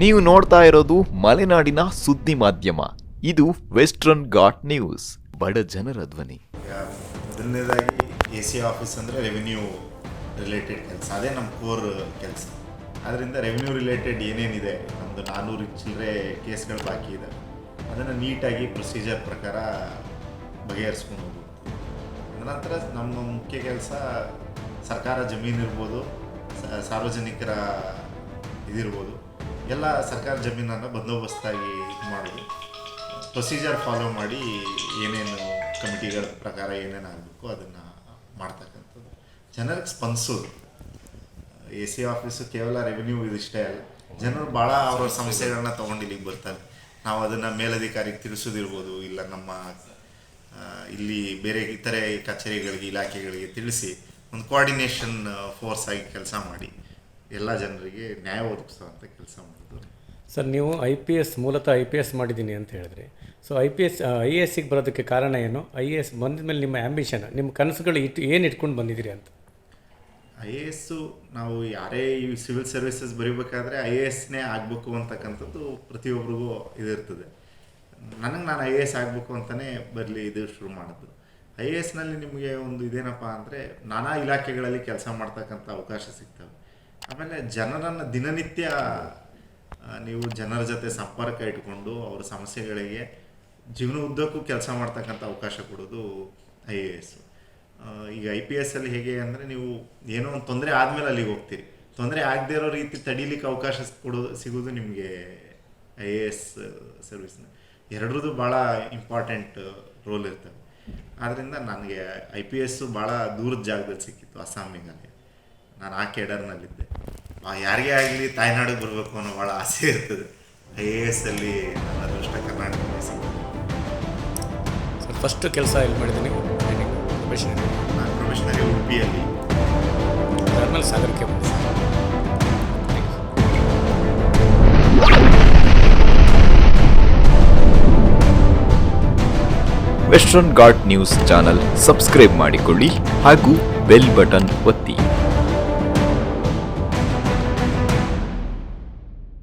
ನೀವು ನೋಡ್ತಾ ಇರೋದು ಮಲೆನಾಡಿನ ಸುದ್ದಿ ಮಾಧ್ಯಮ. ಇದು ವೆಸ್ಟರ್ನ್ ಗಾಟ್ ನ್ಯೂಸ್. ಬಡ ಜನರ ಧ್ವನಿ. ಮೊದಲನೇದಾಗಿ ಎ ಸಿ ಆಫೀಸ್ ಅಂದರೆ ರೆವಿನ್ಯೂ ರಿಲೇಟೆಡ್ ಕೆಲಸ. ಅದೇ ನಮ್ಮ ಕೋರ್ ಕೆಲಸ. ಆದ್ದರಿಂದ ರೆವಿನ್ಯೂ ರಿಲೇಟೆಡ್ ಏನೇನಿದೆ? ನಮ್ಮದು ನಾನ್ನೂರು ಚಿಲ್ಲರೆ ಕೇಸ್ಗಳು ಬಾಕಿ ಇದೆ. ಅದನ್ನು ನೀಟಾಗಿ ಪ್ರೊಸೀಜರ್ ಪ್ರಕಾರ ಬಗೆಹರಿಸ್ಕೊಂಡು ಹೋಗೋದು ನಂತರ ನಮ್ಮ ಮುಖ್ಯ ಕೆಲಸ ಸರ್ಕಾರ ಜಮೀನು ಇರ್ಬೋದು ಸಾರ್ವಜನಿಕರ ಇದಿರ್ಬೋದು. ಎಲ್ಲ ಸರ್ಕಾರ ಜಮೀನನ್ನು ಬಂದೋಬಸ್ತಾಗಿ ಇದು ಮಾಡೋದು ಪ್ರೊಸೀಜರ್ ಫಾಲೋ ಮಾಡಿ ಏನೇನು ಕಮಿಟಿಗಳ ಪ್ರಕಾರ ಏನೇನು ಆಗಬೇಕು ಅದನ್ನು ಮಾಡ್ತಕ್ಕಂಥದ್ದು. ಜನರಿಗೆ ಸ್ಪಂದಿಸೋದು ಎ ಸಿ ಆಫೀಸು ಕೇವಲ ರೆವಿನ್ಯೂ ಇದಿಷ್ಟೇ ಅಲ್ಲ. ಜನರು ಭಾಳ ಅವರ ಸಮಸ್ಯೆಗಳನ್ನ ತೊಗೊಂಡು ಇಲ್ಲಿಗೆ ಬರ್ತಾರೆ. ನಾವು ಅದನ್ನು ಮೇಲಧಿಕಾರಿಗೆ ತಿಳಿಸೋದಿರ್ಬೋದು, ಇಲ್ಲ ನಮ್ಮ ಇಲ್ಲಿ ಬೇರೆ ಇತರೆ ಕಚೇರಿಗಳಿಗೆ, ಇಲಾಖೆಗಳಿಗೆ ತಿಳಿಸಿ ಒಂದು ಕೋಆರ್ಡಿನೇಷನ್ ಫೋರ್ಸ್ ಆಗಿ ಕೆಲಸ ಮಾಡಿ. ಎಲ್ಲ ಜನರಿಗೆ ನ್ಯಾಯ ಒದಗಿಸುವಂಥ ಕೆಲಸ ಮಾಡೋದು. ಸರ್ ನೀವು ಐ ಪಿ ಎಸ್ ಮೂಲತಃ ಐ ಪಿ ಎಸ್ ಮಾಡಿದ್ದೀನಿ ಅಂತ ಹೇಳಿದ್ರಿ. So I P S I A ಎಸ್ಸಿಗೆ ಬರೋದಕ್ಕೆ ಕಾರಣ ಏನು? ಐ ಎ ಎಸ್ ಬಂದ ಮೇಲೆ ನಿಮ್ಮ ಆ್ಯಂಬಿಷನ್ ನಿಮ್ಮ ಕನಸುಗಳು ಇಟ್ಟು ಏನು ಇಟ್ಕೊಂಡು ಬಂದಿದ್ದೀರಿ ಅಂತ? ಐ ಎ ಎಸ್ಸು ನಾವು ಯಾರೇ ಈ ಸಿವಿಲ್ ಸರ್ವಿಸಸ್ ಬರೀಬೇಕಾದ್ರೆ ಐ ಎ ಎಸ್ನೇ ಆಗಬೇಕು ಅಂತಕ್ಕಂಥದ್ದು ಪ್ರತಿಯೊಬ್ಬರಿಗೂ ಇದಿರ್ತದೆ. ನನಗೆ ನಾನು ಐ ಎ ಎಸ್ ಆಗಬೇಕು ಅಂತಲೇ ಬರಲಿ ಇದು ಶುರು ಮಾಡಿದ್ದು. ಐ ಎ ಎಸ್ನಲ್ಲಿ ನಿಮಗೆ ಒಂದು ಇದೇನಪ್ಪ ಅಂದರೆ ನಾನಾ ಇಲಾಖೆಗಳಲ್ಲಿ ಕೆಲಸ ಮಾಡ್ತಕ್ಕಂಥ ಅವಕಾಶ ಸಿಗ್ತವೆ. ಆಮೇಲೆ ಜನರನ್ನು ದಿನನಿತ್ಯ ನೀವು ಜನರ ಜೊತೆ ಸಂಪರ್ಕ ಇಟ್ಕೊಂಡು ಅವರ ಸಮಸ್ಯೆಗಳಿಗೆ ಜೀವನ ಉದ್ದಕ್ಕೂ ಕೆಲಸ ಮಾಡ್ತಕ್ಕಂಥ ಅವಕಾಶ ಕೊಡೋದು ಐ ಎ ಎಸ್. ಈಗ ಐ ಪಿ ಎಸ್ ಅಲ್ಲಿ ಹೇಗೆ ಅಂದರೆ ನೀವು ಏನೋ ಒಂದು ತೊಂದರೆ ಆದಮೇಲೆ ಅಲ್ಲಿಗೆ ಹೋಗ್ತೀರಿ. ತೊಂದರೆ ಆಗದೇ ಇರೋ ರೀತಿ ತಡೀಲಿಕ್ಕೆ ಅವಕಾಶ ಕೊಡೋದು, ಸಿಗೋದು ನಿಮಗೆ ಐ ಎ ಎಸ್ ಸರ್ವಿಸ್ನ. ಎರಡರದ್ದು ಭಾಳ ಇಂಪಾರ್ಟೆಂಟ್ ರೋಲ್ ಇರ್ತವೆ ಆದ್ದರಿಂದ ನನಗೆ ಐ ಪಿ ಎಸ್ಸು ಭಾಳ ದೂರದ ಜಾಗದಲ್ಲಿ ಸಿಕ್ಕಿತ್ತು ಅಸ್ಸಾಮಿನಲ್ಲಿ ನಾನು ಆ ಕೇಡರ್ನಲ್ಲಿದ್ದೆ. ಯಾರಿಗೇ ಆಗಲಿ ತಾಯ್ನಾಡಿಗೆ ಬರಬೇಕು ಅನ್ನೋ ಭಾಳ ಆಸೆ ಇರ್ತದೆ. ಐ ಎ ಎಸ್ ಅಲ್ಲಿ ನನ್ನ ಅದೃಷ್ಟ ಕರ್ನಾಟಕ ಸರ್ ಫಸ್ಟ್ ಕೆಲಸ ಎಲ್ಲಿ ಮಾಡಿದ್ದೀನಿ? ಪ್ರೊಫೆಷನರಿ ನಾನು ಪ್ರೊಫೆಷನರಿ ಉಡುಪಿಯಲ್ಲಿ ಅದಾದ್ಮೇಲೆ ಸಾಗರಕ್ಕೆ Western Guard news channel subscribe ಮಾಡಿಕೊಳ್ಳಿ ಹಾಗೂ ಬೆಲ್ ಬಟನ್ ಒತ್ತಿ.